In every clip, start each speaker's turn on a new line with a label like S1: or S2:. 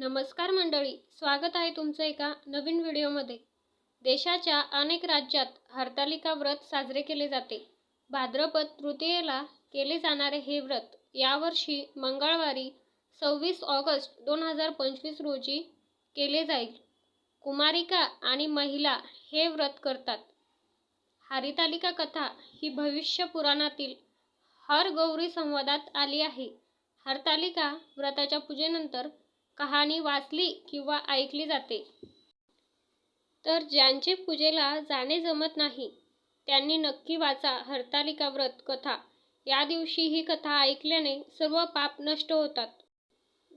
S1: नमस्कार मंडळी स्वागत आहे तुमचं एका नवीन व्हिडिओमध्ये. देशाच्या अनेक राज्यात हरतालिका व्रत साजरे केले जाते. भाद्रपद तृतीयेला केले जाणारे हे व्रत यावर्षी मंगळवारी सव्वीस ऑगस्ट दोन हजार पंचवीस रोजी केले जाईल. कुमारिका आणि महिला हे व्रत करतात. हरितालिका कथा ही भविष्य पुराणातील हर गौरी संवादात आली आहे. हरतालिका व्रताच्या पूजेनंतर कहाणी वाचली किंवा ऐकली जाते. तर ज्यांचे पूजेला जाणे जमत नाही त्यांनी नक्की वाचा हरतालिका व्रत कथा. या दिवशी ही कथा ऐकल्याने सर्व पाप नष्ट होतात.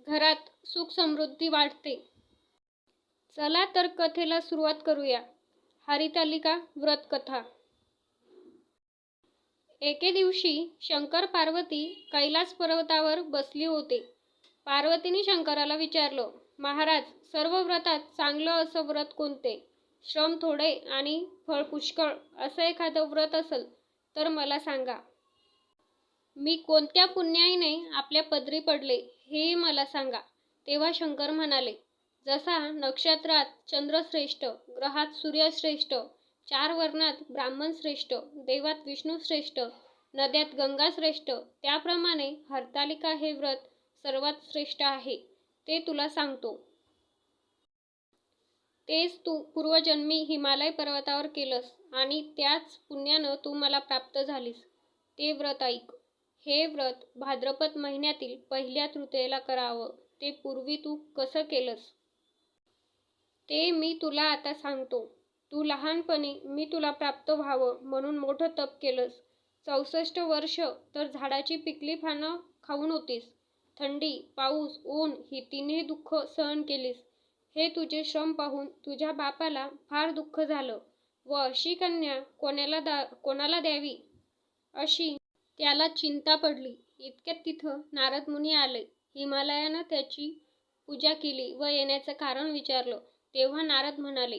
S1: घरात सुख समृद्धी वाढते. चला तर कथेला सुरुवात करूया. हरितालिका व्रत कथा. एके दिवशी शंकर पार्वती कैलास पर्वतावर बसली होते. पार्वतीने शंकराला विचारलं महाराज सर्व व्रतात चांगलं असं व्रत कोणते? श्रम थोडे आणि फळ पुष्कळ असं एखादं व्रत असेल तर मला सांगा. मी कोणत्या पुण्याईने आपल्या पदरी पडले हेही मला सांगा तेव्हा शंकर म्हणाले. जसा नक्षत्रात चंद्रश्रेष्ठ ग्रहात सूर्यश्रेष्ठ चार वर्णात ब्राह्मण श्रेष्ठ देवात विष्णू श्रेष्ठ नद्यात गंगा श्रेष्ठ त्याप्रमाणे हरतालिका हे व्रत सर्वात श्रेष्ठ आहे. ते तुला सांगतो. तेच तू पूर्वजन्मी हिमालय पर्वतावर केलंस आणि त्याच पुण्यानं तू मला प्राप्त झालीस. ते व्रत ऐक. हे व्रत भाद्रपद महिन्यातील पहिल्या तृतीयेला करावं. ते पूर्वी तू कसं केलंस? ते मी तुला आता सांगतो. तू लहानपणी मी तुला प्राप्त व्हावं म्हणून मोठं तप केलंस. चौसष्ट वर्ष तर झाडाची पिकली पानं खाऊन होतीस. थंडी पाऊस ऊन ही तिन्ही दुःख सहन केलीस. हे तुझे श्रम पाहून तुझ्या बापाला फार दुःख झालं व अशी कन्या कोणाला दा कोणाला द्यावी? अशी त्याला चिंता पडली. इतक्यात तिथं नारद मुनी आले. हिमालयानं त्याची पूजा केली व येण्याचं कारण विचारलं. तेव्हा नारद म्हणाले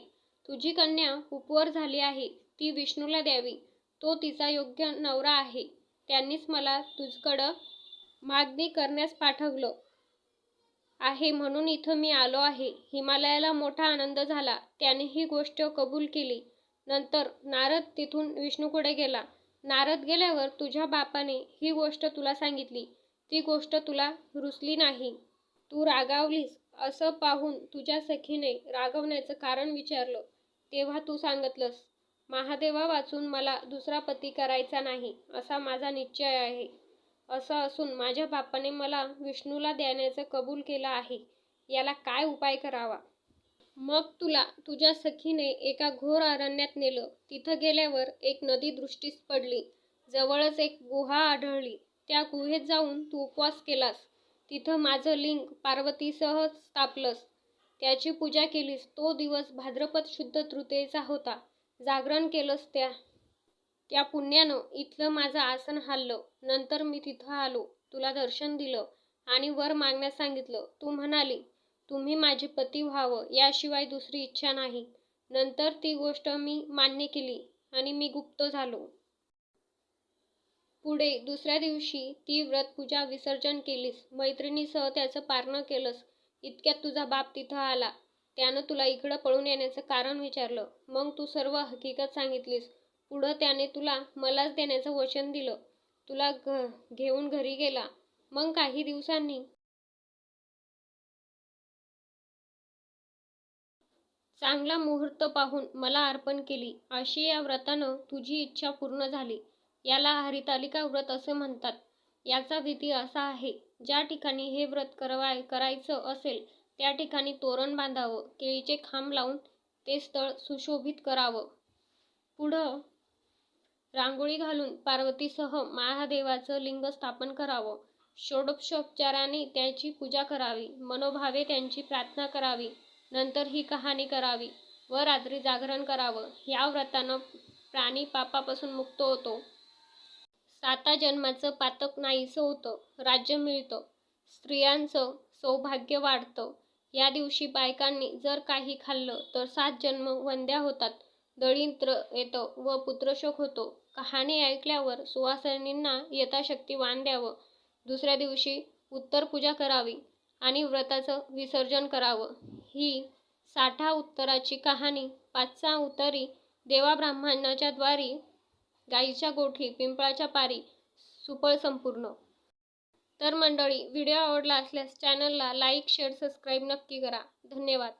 S1: तुझी कन्या उपवर झाली आहे. ती विष्णूला द्यावी. तो तिचा योग्य नवरा आहे. त्यांनीच मला तुझकडं मागणी करण्यास पाठवलं आहे म्हणून इथं मी आलो आहे. हिमालयाला मोठा आनंद झाला. त्याने ही गोष्ट कबूल केली. नंतर नारद तिथून विष्णूकडे गेला. नारद गेल्यावर तुझ्या बापाने ही गोष्ट तुला सांगितली. ती गोष्ट तुला रुचली नाही. तू रागावलीस असं पाहून तुझ्या सखीने रागवण्याचं कारण विचारलं. तेव्हा तू सांगितलंस महादेवा वाचून मला दुसरा पती करायचा नाही असा माझा निश्चय आहे. असं असून माझ्या बापाने मला विष्णूला देण्याचं कबूल केलं आहे. याला काय उपाय करावा? मग तुला तुझ्या सखीने एका घोर अरण्यात नेलं. तिथं गेल्यावर एक नदी दृष्टीस पडली. जवळच एक गुहा आढळली. त्या गुहेत जाऊन तू उपवास केलास. तिथं माझं लिंग पार्वतीसह स्थापलंस. त्याची पूजा केलीस. तो दिवस भाद्रपद शुद्ध तृतीयेचा होता. जागरण केलंस त्या त्या पुण्यानं इथलं माझं आसन हललं नंतर मी तिथं आलो. तुला दर्शन दिलं आणि वर मागण्यास सांगितलं. तू म्हणाली तुम्ही माझे पती व्हावं याशिवाय दुसरी इच्छा नाही. नंतर ती गोष्ट मी मान्य केली आणि मी गुप्त झालो. पुढे दुसऱ्या दिवशी ती व्रत पूजा विसर्जन केलीस. मैत्रिणीसह त्याचं पारणं केलंस. इतक्यात तुझा बाप तिथं आला. त्यानं तुला इकडं पळून येण्याचं कारण विचारलं. मग तू सर्व हकीकत सांगितलीस. पुढं त्याने तुला मलाच देण्याचं वचन दिलं. तुला घ घेऊन घरी गेला. मग काही दिवसांनी चांगला मुहूर्त पाहून मला अर्पण केली. अशी या व्रतानं तुझी इच्छा पूर्ण झाली. याला हरितालिका व्रत असे म्हणतात. याचा विधी असा आहे ज्या ठिकाणी हे व्रत करवाय करायचं असेल त्या ठिकाणी तोरण बांधावं केळीचे खांब लावून ते स्थळ सुशोभित करावं. पुढं रांगोळी घालून पार्वतीसह महादेवाचं लिंग स्थापन करावं. षोडोपशोपचाराने त्याची पूजा करावी. मनोभावे त्यांची प्रार्थना करावी. नंतर ही कहाणी करावी व रात्री जागरण करावं. या व्रतानं प्राणी पापापासून मुक्त होतो. साता जन्माचं पातक नाहीसं होतं. राज्य मिळतं. स्त्रियांचं सौभाग्य वाढतं. या दिवशी बायकांनी जर काही खाल्लं तर सात जन्म वंद्या होतात. दळिंत्र येतं व पुत्रशोक होतो. कहाणी ऐकल्यावर सुवासिनींना यथाशक्ती वाण द्यावं दुसऱ्या दिवशी उत्तर पूजा करावी आणि व्रताचं विसर्जन करावं. ही साठा उत्तराची कहाणी पाचसा उतरी देवा ब्राह्मणाच्या द्वारी गाईच्या गोठी पिंपळाच्या पारी सुपळ संपूर्ण. तर मंडळी व्हिडिओ आवडला असल्यास चॅनलला लाईक शेअर सबस्क्राईब नक्की करा. धन्यवाद.